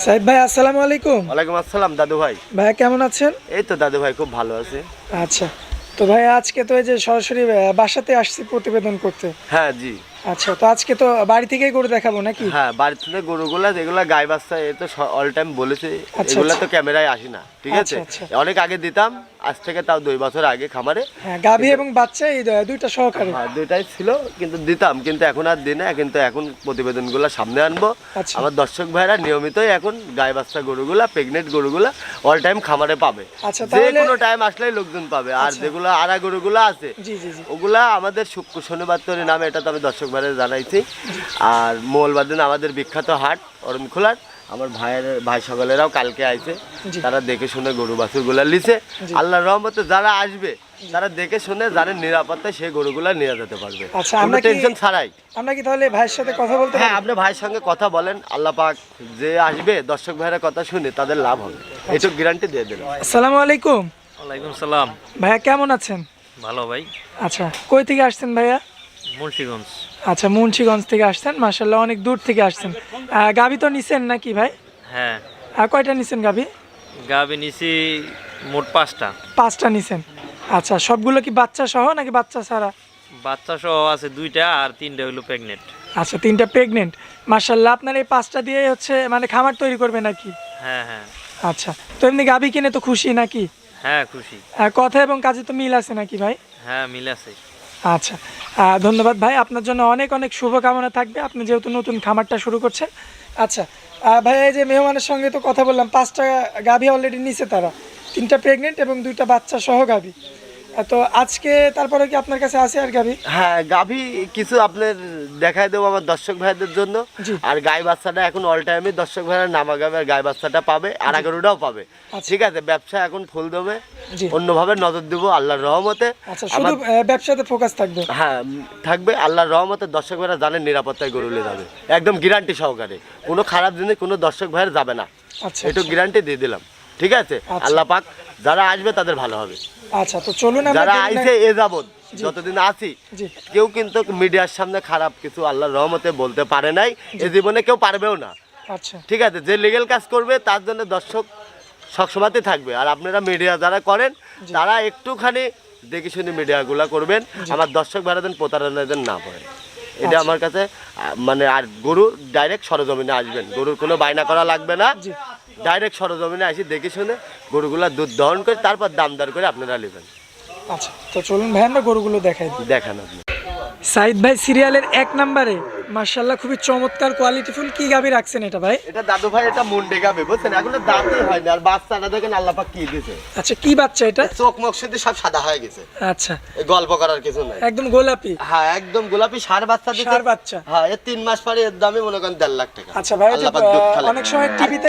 সাইদ ভাই আসসালামু আলাইকুম। ওয়ালাইকুম আসসালাম দাদু ভাই। ভাইয়া কেমন আছেন? এই তো দাদু ভাই খুব ভালো আছে। আচ্ছা তো ভাই আজকে তো এই যে সরাসরি বাসাতে আসছি প্রতিবেদন করতে। হ্যাঁ জি। আচ্ছা তো আজকে তো বাড়ি থেকেই গরু দেখাবো নাকি? হ্যাঁ বাড়ি থেকে গরুগুলা যেগুলা গাই বাচ্চা এ তো অল টাইম বলেছে এগুলো আচ্ছা। তো ক্যামেরায় আসি না ঠিক আছে? আচ্ছা, অনেক আগে দিতাম আজ থেকে তাও দুই বছর আগে খামারে। হ্যাঁ গাভী এবং বাচ্চা এই দুইটা সহকারে। হ্যাঁ দুইটাই ছিল কিন্তু দিতাম কিন্তু এখন আর দিনে কিন্তু এখন প্রতিবেদনগুলো সামনে আনব। আচ্ছা। আমার দর্শক ভাইরা নিয়মিতই এখন গাই বাচ্চা গরুগুলা প্রেগনেন্ট গরুগুলা অল টাইম খামারে পাবে। আচ্ছা, যে কোনো টাইম আসলেই লোকজন পাবে আর আচ্ছা। যেগুলো আড়া গরুগুলা আছে ওগুলা আমাদের শুক্র শনিবার তরি নামে এটা তো আমি দর্শক ভাইরা জানাইছি। আর মঙ্গলবার দিন আমাদের বিখ্যাত হাট অরণখোলার। আমার ভাইয়ের ভাই সকলেরাও কালকে আইছে। তারা দেখে শুনে গরু বাছুরগুলা লিছে। জি। আল্লাহর রহমতে যারা আসবে তারা দেখে শুনে জানে নিরাপত্তায় সেই গরুগুলা নিয়ে যেতে পারবে। আচ্ছা, কোনো টেনশন ছাড়াই। আমরা কি তাহলে ভাইয়ের সাথে কথা বলতে হ্যাঁ আপনি ভাইয়ের সঙ্গে কথা বলেন আল্লাহ পাক যে আসবে দর্শক ভাইয়ের কথা শুনে তাদের লাভ হবে। এইটুকু গ্যারান্টি দিয়ে দিলাম। আসসালামু আলাইকুম। ওয়ালাইকুম সালাম। ভাইয়া কেমন আছেন? ভালো ভাই। আচ্ছা কই থেকে আসছেন ভাইয়া? মুন্সিগঞ্জ। আচ্ছা মুন্সিগঞ্জ থেকে আসছেন? মাসাল্লাহ অনেক দূর থেকে আসছেন। গাভী তো নিছেন নাকি ভাই? হ্যাঁ। আর কয়টা নিছেন গাভী? গাবি নিছি মোট পাঁচটা। পাঁচটা নিছেন। আচ্ছা সবগুলো কি বাচ্চা সহ নাকি বাচ্চা ছাড়া? বাচ্চা সহ আছে দুইটা আর তিনটা হলো প্রেগনেন্ট আচ্ছা তিনটা প্রেগনেন্ট মার্শাল্লাহ আপনার এই পাঁচটা দিয়ে হচ্ছে মানে খামার তৈরি করবে নাকি? হ্যাঁ হ্যাঁ। আচ্ছা তো এমনি গাবি কিনে তো খুশি নাকি? হ্যাঁ খুশি। কথা এবং কাজে তো মিল আছে নাকি ভাই? হ্যাঁ মিল আছে। আচ্ছা ধন্যবাদ ভাই, আপনার জন্য অনেক অনেক শুভকামনা থাকবে। আপনি যেহেতু নতুন খামারটা শুরু করছেন। আচ্ছা ভাই, এই যে মেহমানের সঙ্গে তো কথা বললাম, পাঁচটা গাভী অলরেডি নিছে তারা। তিনটা প্রেগনেন্ট এবং দুইটা বাচ্চা সহ গাভী। তো আজকে তারপরে কি আপনার কাছে আছে আর গাভী হ্যাঁ গাভী কিছু আপনার দেবো আমার দর্শক ভাইদের জন্য। আর গাই বাচ্চাটা এখন অল টাইমে দর্শক ভাইরা নামা গাবে আর গাই বাচ্চাটা পাবে আর পাবে। আচ্ছা। ঠিক আছে ব্যবসা এখন ফুল দেবে অন্যভাবে নজর দেবো আল্লাহর রহমতে। আচ্ছা শুধু ব্যবসাতে ফোকাস থাকবে? হ্যাঁ থাকবে আল্লাহর রহমতে দর্শক ভাইরা জানেন নিরাপত্তায় গরু যাবে। একদম গ্যারান্টি সহকারে। কোনো খারাপ জিনিস কোনো দর্শক ভাইয়ের যাবে না। আচ্ছা একটু গ্যারান্টি দিয়ে দিলাম। ঠিক আছে? আচ্ছা। আল্লাহ পাক যারা আসবে তাদের ভালো হবে। আচ্ছা তো চলুন আমরা যারা আইছে এ যাবত যতদিন আছি কেউ কিন্তু মিডিয়ার সামনে খারাপ কিছু আল্লাহর রহমতে বলতে পারে নাই এ জীবনে কেউ পারবেও না। আচ্ছা। ঠিক আছে যে লিগেল কাজ করবে তার জন্য দর্শক সবসময়তে থাকবে। আর আপনারা মিডিয়া যারা করেন তারা একটুখানি দেখে শুনে মিডিয়াগুলো করবেন। আমার দর্শক ভাড়াদেন প্রতারণা যেন না পড়ে। এটা আচ্ছা। আমার কাছে মানে আর গরু ডাইরেক্ট সরজমিনে আসবেন। গরুর কোনো বায়না করা লাগবে না। ডাইরেক্ট সরজমিনে আসি দেখে শুনে গরুগুলা দুধ দহন করে তারপর দাম দামদার করে আপনারা নেবেন। আচ্ছা তো চলুন ভাই আমরা গরুগুলো দেখাই দেখান আপনি। সাইদ ভাই সিরিয়ালের এক নম্বরে। মার্শাল্লাহ খুবই চমৎকার কোয়ালিটিফুল কি গাভী রাখছেন এটা ভাই? এটা দাদু ভাই এটা মুন্ডে গাবে বুঝছেন? এখনও দাঁতই হয়নি। আর বাচ্চাটা দেখেন আল্লাপাক কি দিয়েছে। আচ্ছা কি বাচ্চা এটা? চোখ মুখ শুধু সব সাদা হয়ে গেছে। আচ্ছা। এই গল্প করার কিছু নাই। একদম গোলাপি? হ্যাঁ একদম গোলাপি সার বাচ্চা দিতে ষাঁড় বাচ্চা। হ্যাঁ এর তিন মাস পরে এর দামই মনে করেন দেড় লাখ টাকা। আচ্ছা ভাই আল্লাহ পাক। অনেক সময় টিভিতে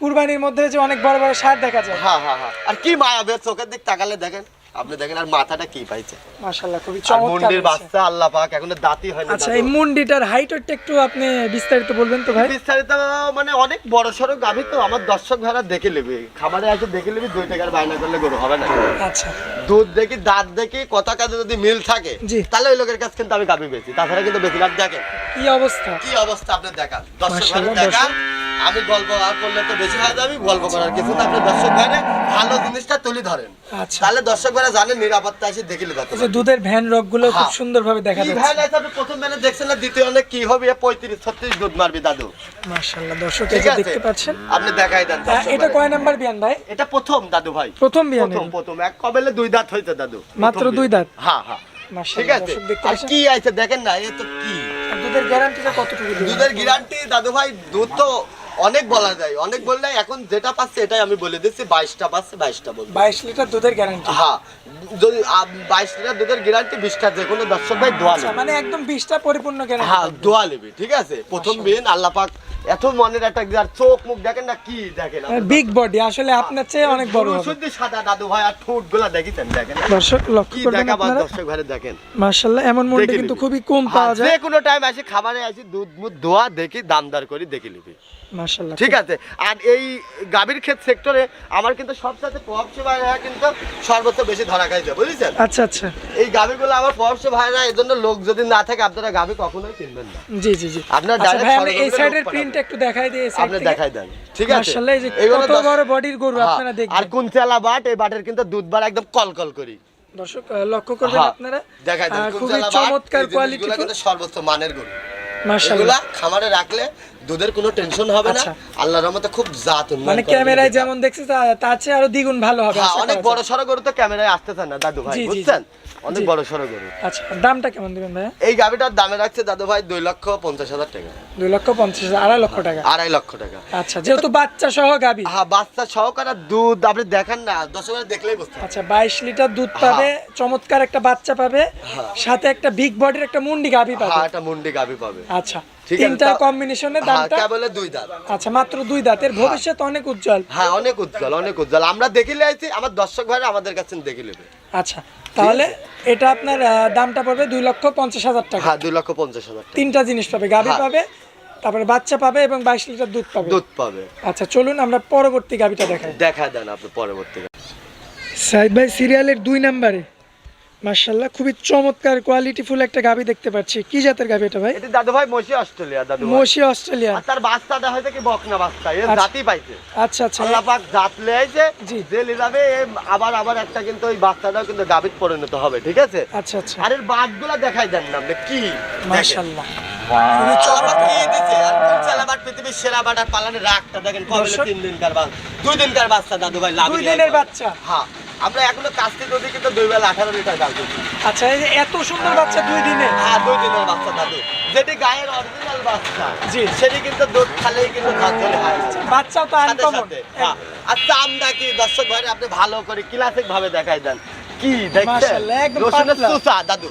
কুরবানির মধ্যে যে অনেক বড় বড় সার দেখা যায়। হ্যাঁ হ্যাঁ হ্যাঁ। আর কি মায়াবে চোখের দিক তাকালে দেখেন। আপনি দেখেন আর মাথাটা কি পাইছে। মার্শাল্লাহ খুবই চমৎকার মুন্ডির বাচ্চা আল্লাহ পাক এখনও দাঁতই হয়নি আচ্ছা এই মুন্ডিটার হাইটটা একটু আপনি বিস্তারিত বলবেন তো ভাই? বিস্তারিত মানে অনেক বড় সড়ো গাভী তো আমার দর্শক ভাড়া দেখে নেবে। খাবারে এসে দেখে নেবে দুই টাকার বায়না করলে গরু হবে না। আচ্ছা। দুধ দেখি দাঁত দেখি কথা কাজে যদি মিল থাকে। তাহলে ওই লোকের কাছে কিন্তু আমি গাভী বেশি তাছাড়া কিন্তু বেশি লাভ দেখেন কি অবস্থা? কি অবস্থা আপনি দেখান। দর্শক মাশাআল্লাহ, ভাইরে দেখান। আমি গল্প আর করলে তো বেশি হয় গল্প করার কিছু না। আপনি দর্শক ভাইরে ভালো জিনিসটা তুলে ধরেন। আচ্ছা। তাহলে দর্শক ভাইরা জানেন নিরাপত্তা এসে যে দুধের ভ্যান রকগুলো খুব হ্যাঁ। সুন্দরভাবে দেখা যাচ্ছে। ভাই লাইছে আপনি প্রথম মানে দেখছেন না দ্বিতীয় অনেক কি হবে? পঁয়ত্রিশ ছত্রিশ দুধ মারবি দাদু। দর্শক এই আছে? দেখতে পাচ্ছেন। আপনি দেখাই দেন এটা কয় নাম্বার বিয়ান ভাই? এটা প্রথম দাদু ভাই। প্রথম বিয়ান? প্রথম প্রথম। এক কবেলে দুই দাঁত হয়েছে দাদু। মাত্র দুই দাঁত? হ্যাঁ হ্যাঁ। ঠিক আছে? আর কি আছে? দেখেন না এ তো কি? দুধের গ্যারান্টিটা কতটুকু দুধের গ্যারান্টি দাদু ভাই দুধ তো অনেক বলা যায় অনেক বললে এখন যেটা পাচ্ছে এটাই আমি বলে দিচ্ছি বাইশটা পাচ্ছে বাইশটা বলব। 22 লিটার দুধের গ্যারান্টি হ্যাঁ যদি বাইশ লিটার দুধের গ্যারান্টি বিশটা যে কোনো দর্শক ভাই দোয়া আচ্ছা মানে একদম 20টা পরিপূর্ণ গ্যারান্টি হ্যাঁ দোয়া নেবে ঠিক আছে? প্রথম দিন আল্লাহ পাক এত মনের একটা যার চোখ মুখ দেখেন না কি দেখেন বিগ বডি আসলে আপনার চেয়ে অনেক বড় সাদা দাদু ভাই আর ঠোঁটগুলা দেখিছেন দেখেন। দর্শক লক্ষ্য কি করবেন আপনারা? দর্শক ভাই দেখেন। মার্শাল্লাহ এমন কিন্তু খুবই কম হ্যাঁ, পাওয়া যায়। যে কোনো টাইম আসি খাবারে আসি দুধ মুধ দোয়া দেখি দামদার করে দেখে নিবি। মার্শাল্লাহ ঠিক আছে? আর এই গাভীর ক্ষেত সেক্টরে আমার কিন্তু সবসাথে প্রভাবশী ভাইরা কিন্তু সর্বোচ্চ বেশি ধরা খাইছে বুঝেছেন? আচ্ছা আচ্ছা। এই গাভীগুলো আমার প্রভাবশী ভাইরা এই জন্য লোক যদি না থাকে আপনারা গাভী কখনোই কিনবেন না। জি জি জি। আপনার আচ্ছা ভাই আমরা এই সাইডের প্রিন্ট বডিটা একটু দেখাই দিয়ে আপনি দেখাই দেন। ঠিক আছে? কত বড় বডির গরু আপনারা দেখবেন। আর কুঞ্চালা বাট এই বাটের কিন্তু দুধ বার একদম কলকল করি। দর্শক লক্ষ্য করবেন হ্যাঁ, আপনারা। দেখাই দেন খুবই বাট চমৎকার কোয়ালিটি সর্বোচ্চ মানের গরু। এগুলা খামারে রাখলে দুধের কোনো টেনশন হবে না। আচ্ছা। আল্লাহর রহমতে খুব জাত মানে ক্যামেরায় যেমন দেখছি তা- তার চেয়ে আরও দ্বিগুণ ভালো হবে হ্যাঁ অনেক বড়। সড়ো গরু তো ক্যামেরায় আসতেছে না দাদু ভাই। বুঝছেন? অনেক বড় সড়ো গরু। আচ্ছা দামটা কেমন দিবেন ভাইয়া? এই গাভিটার দামে রাখছে দাদু ভাই দুই লক্ষ পঞ্চাশ হাজার টাকা। দুই লক্ষ পঞ্চাশ হাজার, আড়াই লক্ষ টাকা। আড়াই লক্ষ টাকা। আচ্ছা যেহেতু বাচ্চা সহ গাবি। হ্যাঁ বাচ্চা সহকারে দুধ আপনি দেখেন না দশবার দেখলেই বুঝতে আচ্ছা বাইশ লিটার দুধ পাবে চমৎকার একটা বাচ্চা পাবে সাথে একটা বিগ বডির একটা মুন্ডি গাবি পাবে। হ্যাঁ একটা মুন্ডি গাভি পাবে। আচ্ছা তিনটা কম্বিনেশনে হ্যাঁ দামটা কেবলে দুই দাঁত। আচ্ছা মাত্র দুই দাঁতের। ভবিষ্যৎ অনেক উজ্জ্বল। হ্যাঁ অনেক উজ্জ্বল অনেক উজ্জ্বল। আমরা দেখিলে আইছি আমার দর্শক ভাইরা আমাদের কাছে দেখে নেবে। আচ্ছা তাহলে এটা আপনার দামটা পড়বে দুই লক্ষ পঞ্চাশ হাজার টাকা। হ্যাঁ দুই লক্ষ পঞ্চাশ হাজার তিনটা জিনিস পাবে গাভি হ্যাঁ। পাবে তারপরে বাচ্চা পাবে এবং বাইশ লিটার দুধ পাবে। দুধ পাবে। আচ্ছা চলুন আমরা পরবর্তী গাভিটা দেখাই। দেখা দেন আপনি পরবর্তীতে সাইদ ভাই সিরিয়ালের দুই নাম্বারে। মার্শাল্লাহ খুবই চমৎকার কোয়ালিটিফুল একটা গাভি দেখতে পাচ্ছি। কি জাতের গাভি এটা ভাই? এটি দাদু ভাই মসি অস্ট্রেলিয়া দাদু। মসি অস্ট্রেলিয়া। আর তার বাচ্চাটা হয়তো কি বকনা বাচ্চা এর আচ্ছা। জাতি পাইছে। আচ্ছা আচ্ছা। আল্লাহ পাক জাত লেয়াইছে জি। যে লিজাবে আবার আবার একটা কিন্তু ওই বাচ্চাটাও কিন্তু গাভিত পরিণত হবে ঠিক আছে? আচ্ছা আচ্ছা। আর এর বাঘগুলা দেখাই দেন না আপনি কি মার্শাল্লাহ খুবই চমৎকার কি আর কোন চালাবার পৃথিবীর সেরা বাটার পালানের রাগটা দেখেন কবে। তিন দিনকার বাচ্চা দুই দিনকার বাচ্চা দাদু ভাই দুই দিনের বাচ্চা। হ্যাঁ। আমরা এখনও কাস্তে যদি কিন্তু দুই বেলা আঠারো লিটার আচ্ছা এই যে এত সুন্দর বাচ্চা দুই দিনে? হ্যাঁ দুই দিনের বাচ্চা দাদু যেটি গায়ের অরিজিনাল বাচ্চা জি। সেটি কিন্তু দুধ খালেই কিন্তু হয়। বাচ্চাও তো আনকমন হ্যাঁ। আচ্ছা কি দর্শক আপনি ভালো করে ক্লাসিক ভাবে দেখাই দেন। কি দেখছেন? রসুনের। দাদু।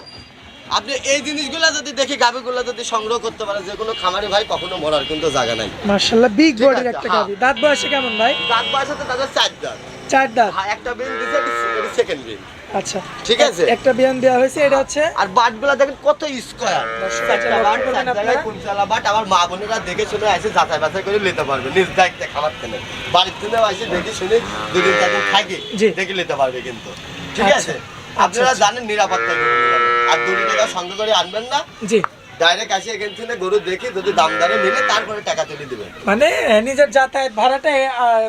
আপনি এই জিনিসগুলা যদি দেখি গাভিগুলা যদি সংগ্রহ করতে পারে যে কোনো খামারি ভাই কখনো মরার কিন্তু জায়গা নাই। মার্শাল্লাহ বিগ বডির একটা হ্যাঁ। গাভি দাঁত বয়সে কেমন ভাই? দাঁত বয়স হচ্ছে তাদের চার দাঁত। চার দাঁত। হ্যাঁ একটা বিন দিছে এটি সেকেন্ড বিন। আচ্ছা। ঠিক আছে? একটা বিয়ান দেওয়া হয়েছে এটা হচ্ছে আর বাটগুলা দেখেন কত স্কোয়ার দর্শক, চারটা বাট করবেন আপনারা। বাট আমার মা বোনেরা দেখে শুনে এসে যাচাই বাছাই করে নিতে পারবে। নিজ দায়িত্বে খাবার খেলে। বাড়ির থেকে এসে দেখে শুনে দুদিন চারদিন থাকে। দেখে নিতে পারবে কিন্তু। ঠিক আচ্ছা। আছে? আপনারা জানেন নিরাপত্তা আর দুটি টাকা সঙ্গে করে আনবেন না। জি। ডাইরেক্ট আসে এখান থেকে গরু দেখে যদি দাম দরে মিলে তারপরে টাকা তুলে দিবেন মানে নিজের যাতায়াত ভাড়াটা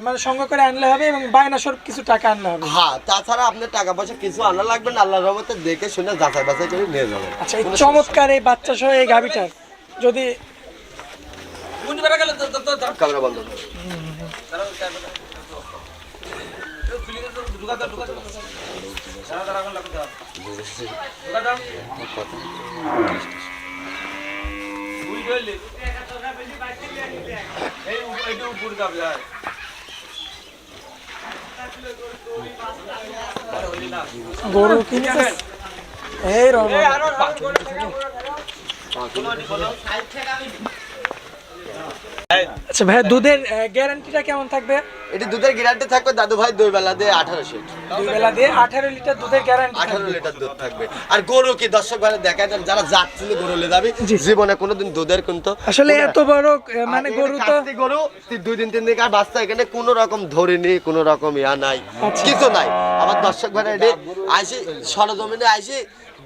মানে সঙ্গে করে আনলে হবে এবং বায়না স্বরূপ কিছু টাকা আনলে হবে। হ্যাঁ তাছাড়া আপনার টাকা পয়সা কিছু আনা লাগবে না আল্লাহর রহমতে দেখে শুনে যাচাই বাছাই করে নিয়ে যাবেন। আচ্ছা এই চমৎকার এই বাচ্চা সহ এই গাভিটার যদি ক্যামেরা বন্ধ। করো। গরু কিনছে এই রকম আচ্ছা ভাই দুধের গ্যারান্টিটা কেমন থাকবে? এটি দুধের গ্যারান্টি থাকবে দাদু ভাই দুই বেলা দিয়ে আঠারো সিট দুই বেলা দিয়ে আঠারো লিটার দুধের গ্যারান্টি আঠারো লিটার দুধ থাকবে। আর গরু কি দর্শক ভাই যারা যাচ্ছিল গরু যাবি জীবনে কোনোদিন দুধের কিন্তু আসলে এত বড় মানে গরু তো গরু দুই দিন তিন দিন আর বাচ্চা এখানে কোনো রকম ধরিনি কোনো রকম ইয়া নাই। আচ্ছা। কিছু নাই। আমার দর্শক ভাই এটি আইসি সরজমিনে আইসি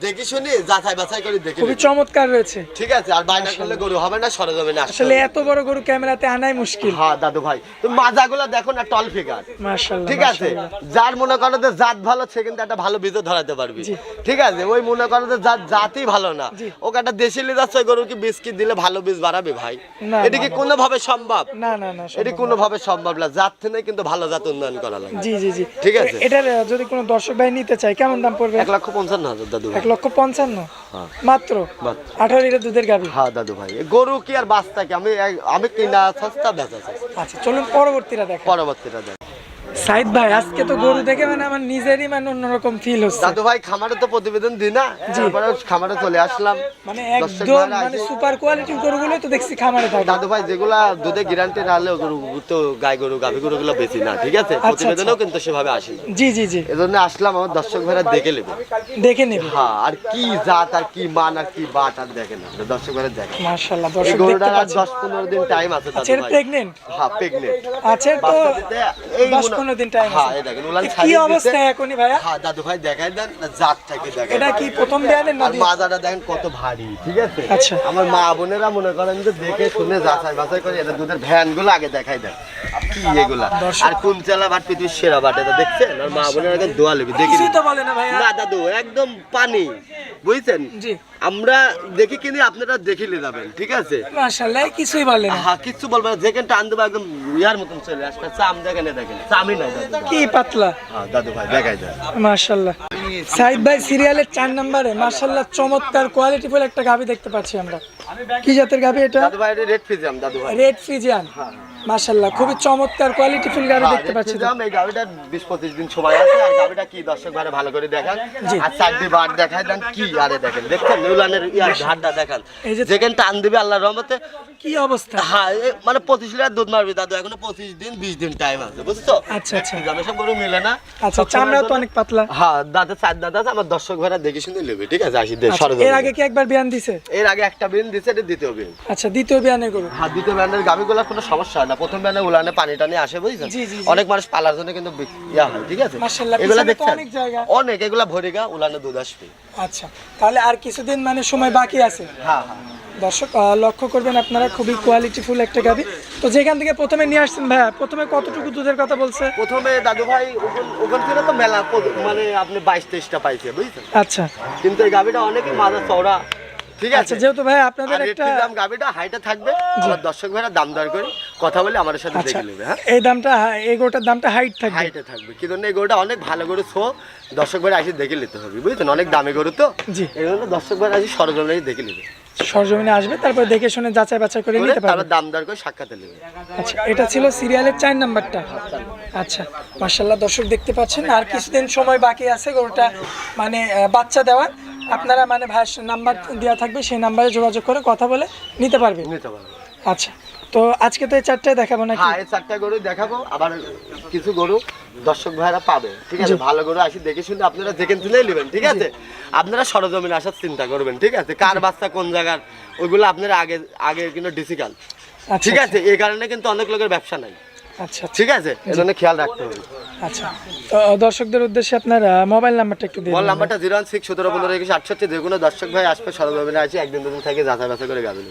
দেখি শুনি যাচাই বাছাই করে দেখি খুবই চমৎকার রয়েছে। ঠিক আছে আর বাইনা করলে গরু হবে না সরজমিনে আসতে আসলে এত বড় গরু ক্যামেরাতে আনাই মুশকিল। হ্যাঁ দাদু ভাই তুমি মাজাগুলো দেখো না টল ফিগার মাশাআল্লাহ ঠিক আছে যার মনে করো যে জাত ভালো সে কিন্তু একটা ভালো বীজও ধরাতে পারবি। ঠিক আছে ওই মনে করো যে যার জাতই ভালো না ওকে একটা দেশি লিজাচ্ছে গরু কি বিস্কিট দিলে ভালো বীজ বাড়াবে ভাই? না, এটা কি না, না। কোনোভাবে সম্ভব? না না না এটি কোনো ভাবে সম্ভব না জাত থেকে কিন্তু ভালো জাত উন্নয়ন করা লাগে। জি জি জি। ঠিক আছে। এ- এটার যদি কোনো দর্শক ভাই নিতে চায় কেমন দাম পড়বে? এক লক্ষ পঞ্চান্ন হাজার দাদু ভাই। লক্ষ পঞ্চান্ন। হ্যাঁ। মাত্র। আঠারো লিটার দুধের গাভী। হ্যাঁ দাদু ভাই। গরু কি আর বাস কি? আমি আমি কিনা সস্তা বেচা আচ্ছা চলুন পরবর্তীটা দেখ পরবর্তীটা দেখ সাইদ ভাই আজকে তো গরু দেখে মানে আমার নিজেরই মানে অন্যরকম ফিল হচ্ছে। দাদু ভাই খামারে তো প্রতিবেদন দিই না? তারপরে খামারে চলে আসলাম। মানে দর্শক একদম মানে সুপার কোয়ালিটির গরুগুলো তো দেখছি খামারে থাকে। দাদু ভাই যেগুলা দুধে গ্যারান্টি না হলে গরু তো গাই গরু গাভি বেশি না ঠিক আছে? আচ্ছা। প্রতিবেদনেও কিন্তু সেভাবে আসি না জি জি জি। এজন্য আসলাম আমার দর্শক ভাইরা দেখে নেবে। দেখে নেবে। হ্যাঁ আর কি জাত আর কি মান আর কি বাট আর দেখে না দর্শক ভাইরা দেখে। মাশাআল্লাহ দর্শক দেখতে পাচ্ছেন। দশ পনেরো দিন টাইম আছে আচ্ছা দাদু ভাই। প্রেগনেন্ট হ্যাঁ প্রেগনেন্ট আছে তো এই এখনও দিন টাইম হ্যাঁ এই দেখেন উলান কি অবস্থা এখনই ভাইয়া? হ্যাঁ দাদু ভাই দেখাই দেন না জাতটাকে দেখাই। এটা কি প্রথম দেয়ানের না মাজাটা দেখেন কত ভারী ঠিক আছে? আচ্ছা। আমার মা বোনেরা মনে করেন যে দেখে শুনে যাচাই বাছাই করে এটা দুধের ভ্যানগুলো আগে দেখাই দেন। কি এগুলা? আর কোন চালা পৃথিবীর সেরা এটা দেখছেন? আর মা বোনেরা আগে দোয়া লেবি দেখি তো বলে না ভাইয়া। না দাদু একদম পানি বুঝছেন? আমরা দেখি কিনে আপনারা দেখিলে যাবেন ঠিক আছে? মাশাআল্লাহ কিছুই বলে না। হ্যাঁ কিচ্ছু বলবে না যেখানে টান দেবো একদম ইয়ার মতন চলে আসবে চাম দেখেন দেখেন চামই নাই। ভাই। কি পাতলা। হ্যাঁ দাদু ভাই দেখাই মাশাআল্লাহ সাইদ ভাই সিরিয়ালের চার নম্বরে মাশাআল্লাহ চমৎকার কোয়ালিটিফুল একটা গাভি দেখতে পাচ্ছি আমরা। কি জাতের গাভি এটা? দাদু ভাই রেড ফিজাম দাদু ভাই। Red Friesian. মাশাআল্লাহ খুবই চমৎকার কোয়ালিটিফুল গাভি হ্যাঁ, দেখতে পাচ্ছি। দেখতেছিলাম এই গাড়িটার বিশ পঁচিশ দিন সময় আছে আর গাড়িটা কি দর্শক ভাড়া ভালো করে দেখান। আর চারটি বার দেখায় দেন কি আরে দেখেন দেখছেন নিউলানের ইয়ার ধারটা দেখান। যেখানে টান দিবে আল্লাহর রহমতে। কি অবস্থা? হ্যাঁ মানে পঁচিশ লিটার দুধ মারবে দাদু এখনও পঁচিশ দিন বিশ দিন টাইম আছে বুঝছ? আচ্ছা, আচ্ছা। আমি সব গরু মিলে না আচ্ছা চামড়া তো অনেক পাতলা। হ্যাঁ দাদা চার দাদা আমার দর্শক ভাড়া দেখে শুনে নেবে ঠিক আছে আসি দে আচ্ছা, এর আগে কি একবার বিয়ান দিছে? এর আগে একটা বিন দিছে এটা দ্বিতীয় বিন আচ্ছা দ্বিতীয় বিয়ানের গরু। হাত দিতে ব্যান্ডের গাভিগুলোর কোনো সমস্যা হয় না প্রথম ব্যান্ডে উলানে পানি টানি আসে বুঝছেন। অনেক মানুষ পালার জন্য কিন্তু ইয়া হয় ঠিক আছে? এগুলা দেখছেন? অনেক জায়গা। অনেক এগুলা ভরিগা উলানে দুধ আসবে। আচ্ছা তাহলে আর কিছুদিন মানে সময় বাকি আছে? হ্যাঁ হ্যাঁ। দর্শক লক্ষ্য করবেন আপনারা খুবই কোয়ালিটিফুল একটা গাভি তো যেখান থেকে প্রথমে নিয়ে আসছেন ভাইয়া প্রথমে কতটুকু দুধের কথা বলছে? প্রথমে দাদু ভাই ওখান- থেকে তো মেলা মানে আপনি বাইশ তেইশটা পাইছে বুঝছেন? আচ্ছা। কিন্তু এই গাভিটা অনেকই মাজা চওড়া। ঠিক আছে। আচ্ছা যেহেতু ভাই আপনাদের একটা দাম গাভিটা হাইটে থাকবে। আমার দর্শক ভাইরা দাম দর করে কথা বলে আমার সাথে আচ্ছা দেখে নেবে হ্যাঁ? এই দামটা এই গরুটার দামটা হাইট থাকবে। হাইটে থাকবে। কিন্তু এই গরুটা অনেক ভালো গরু ছো দর্শক ভাইরা আসি দেখে নিতে হবে বুঝছেন? অনেক দামি গরু তো। জি। এই জন্য দর্শক ভাইরা আসি সরজমিনে দেখে নেবে। সরজমিনে আসবে তারপর দেখে শুনে যাচাই বাছাই করে নিতে পারবে। দাম দর করে সাক্ষাতে নেবে। আচ্ছা এটা ছিল সিরিয়ালের চার নাম্বারটা। আচ্ছা মার্শাল্লাহ দর্শক দেখতে পাচ্ছেন আর কিছুদিন সময় বাকি আছে গরুটা মানে বাচ্চা দেওয়ার। আপনারা মানে ভাইয়ের নাম্বার দেওয়া থাকবে সেই নাম্বারে যোগাযোগ করে কথা বলে নিতে পারবে নিতে পারবে আচ্ছা তো আজকে তো এই চারটায় দেখাবো নাকি? হ্যাঁ এই চারটা গরু দেখাবো আবার কিছু গরু দর্শক ভাইরা পাবে। ঠিক আছে ভালো গরু আসি দেখে শুনে আপনারা যেখান তুলেই নেবেন ঠিক আছে? আপনারা সরজমিনে আসার চিন্তা করবেন ঠিক আছে? কার বাচ্চা কোন জায়গার ওইগুলো আপনারা আগে আগে কিন্তু ডিসিকাল আচ্ছা ঠিক আছে? এই কারণে কিন্তু অনেক লোকের ব্যবসা নাই। আচ্ছা আচ্ছা। ঠিক আছে? এজন্য খেয়াল রাখতে হবে। আচ্ছা। তো দর্শকদের উদ্দেশ্যে আপনার মোবাইল নাম্বারটা একটু দিন মোবাইল নাম্বারটা জিরো ওয়ান সিক্স সতেরো পনেরো একুশ আটষট্টি যে কোনো দর্শক ভাই আসবে সরজমিনে আছে একদিন দুদিন থেকে যাচাই বাছাই করে গাবে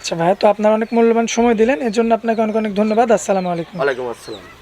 আচ্ছা ভাইয়া তো আপনার অনেক মূল্যবান সময় দিলেন এর জন্য আপনাকে অনেক অনেক ধন্যবাদ। আসসালামু আলাইকুম। ওয়ালাইকুম আসসালাম।